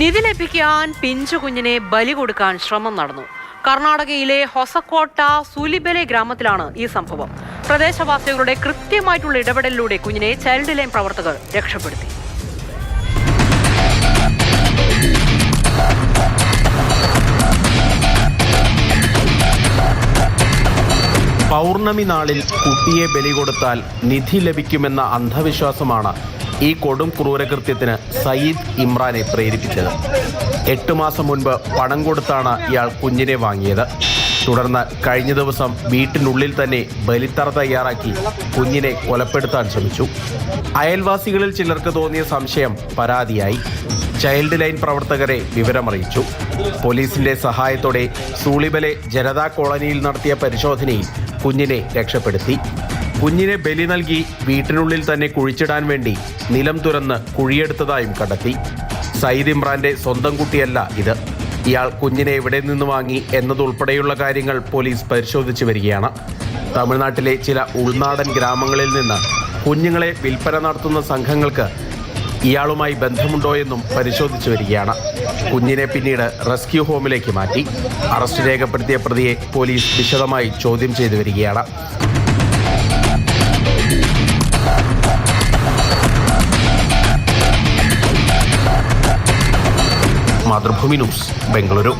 നിധി ലഭിക്കാൻ പിഞ്ചു കുഞ്ഞിനെ ബലി കൊടുക്കാൻ ശ്രമം നടന്നു. കർണാടകയിലെ ഹൊസക്കോട്ട സൂലിബലെ ഗ്രാമത്തിലാണ് ഈ സംഭവം. പ്രദേശവാസികളുടെ കൃത്യമായിട്ടുള്ള ഇടപെടലിലൂടെ കുഞ്ഞിനെ ചൈൽഡ് ലൈൻ പ്രവർത്തകർ രക്ഷപ്പെടുത്തി. പൗർണമി നാളിൽ കുട്ടിയെ ബലി കൊടുത്താൽ നിധി ലഭിക്കുമെന്ന അന്ധവിശ്വാസമാണ് ഈ കൊടും ക്രൂരകൃത്യത്തിന് സയ്യിദ് ഇമ്രാനെ പ്രേരിപ്പിച്ചത്. എട്ട് മാസം മുൻപ് പണം കൊടുത്താണ് ഇയാൾ കുഞ്ഞിനെ വാങ്ങിയത്. തുടർന്ന് കഴിഞ്ഞ ദിവസം വീട്ടിനുള്ളിൽ തന്നെ ബലിത്തറ തയ്യാറാക്കി കുഞ്ഞിനെ കൊലപ്പെടുത്താൻ ശ്രമിച്ചു. അയൽവാസികളിൽ ചിലർക്ക് തോന്നിയ സംശയം പരാതിയായി. ചൈൽഡ് ലൈൻ പ്രവർത്തകരെ വിവരമറിയിച്ചു. പോലീസിന്റെ സഹായത്തോടെ സൂളിബലെ ജനതാ കോളനിയിൽ നടത്തിയ പരിശോധനയിൽ കുഞ്ഞിനെ രക്ഷപ്പെടുത്തി. കുഞ്ഞിനെ ബലി നൽകി വീട്ടിനുള്ളിൽ തന്നെ കുഴിച്ചിടാൻ വേണ്ടി നിലം തുറന്ന് കുഴിയെടുത്തതായും കണ്ടെത്തി. സയ്യിദ് ഇമ്രാന്റെ സ്വന്തം കുട്ടിയല്ല ഇത്. ഇയാൾ കുഞ്ഞിനെ എവിടെ നിന്ന് വാങ്ങി എന്നതുൾപ്പെടെയുള്ള കാര്യങ്ങൾ പോലീസ് പരിശോധിച്ചു വരികയാണ്. തമിഴ്നാട്ടിലെ ചില ഉൾനാടൻ ഗ്രാമങ്ങളിൽ നിന്ന് കുഞ്ഞുങ്ങളെ വിൽപ്പന നടത്തുന്ന സംഘങ്ങൾക്ക് ഇയാളുമായി ബന്ധമുണ്ടോ എന്നും പരിശോധിച്ചു വരികയാണ്. കുഞ്ഞിനെ പിന്നീട് റെസ്ക്യൂ ഹോമിലേക്ക് മാറ്റി. അറസ്റ്റ് രേഖപ്പെടുത്തിയ പ്രതിയെ പോലീസ് വിശദമായി ചോദ്യം ചെയ്തു വരികയാണ്. മാതൃഭൂമി ന്യൂസ് ബംഗളൂരു.